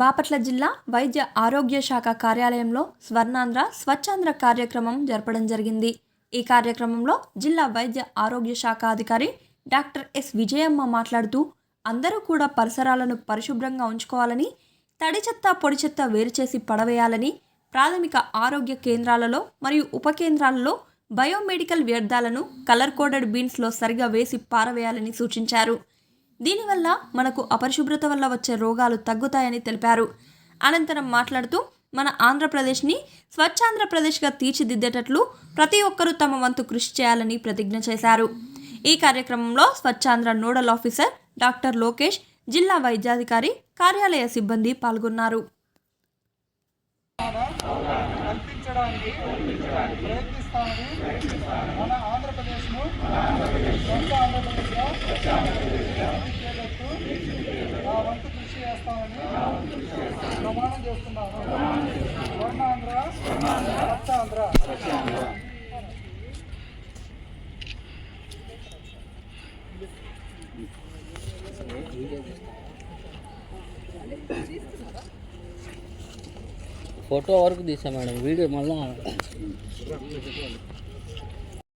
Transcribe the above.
బాపట్ల జిల్లా వైద్య ఆరోగ్య శాఖ కార్యాలయంలో స్వర్ణాంధ్ర స్వచ్ఛాంధ్ర కార్యక్రమం జరపడం జరిగింది. ఈ కార్యక్రమంలో జిల్లా వైద్య ఆరోగ్య శాఖ అధికారి డాక్టర్ ఎస్. విజయమ్మ మాట్లాడుతూ అందరూ కూడా పరిసరాలను పరిశుభ్రంగా ఉంచుకోవాలని తడి చెత్త పొడి చెత్త వేరు చేసి పడవేయాలని ప్రాథమిక ఆరోగ్య కేంద్రాలలో మరియు ఉప కేంద్రాలలో బయోమెడికల్ వ్యర్థాలను కలర్ కోడెడ్ బీన్స్లో సరిగా వేసి పారవేయాలని సూచించారు. దీనివల్ల మనకు అపరిశుభ్రత వల్ల వచ్చే రోగాలు తగ్గుతాయని తెలిపారు. అనంతరం మాట్లాడుతూ మన ఆంధ్రప్రదేశ్ని స్వచ్ఛాంధ్రప్రదేశ్గా తీర్చిదిద్దేటట్లు ప్రతి ఒక్కరూ తమ వంతు కృషి చేయాలని ప్రతిజ్ఞ చేశారు. ఈ కార్యక్రమంలో Swachhandhra nodal officer doctor Lokesh జిల్లా వైద్యాధికారి కార్యాలయ సిబ్బంది పాల్గొన్నారు. ప్రయత్నిస్తామని మన ఆంధ్రప్రదేశ్ను ప్రమాణం చేస్తున్నాను స్వర్ణాంధ్ర స్వచ్ఛాంధ్ర ఫోటో వరకు తీసా మేడం వీడియో మళ్ళీ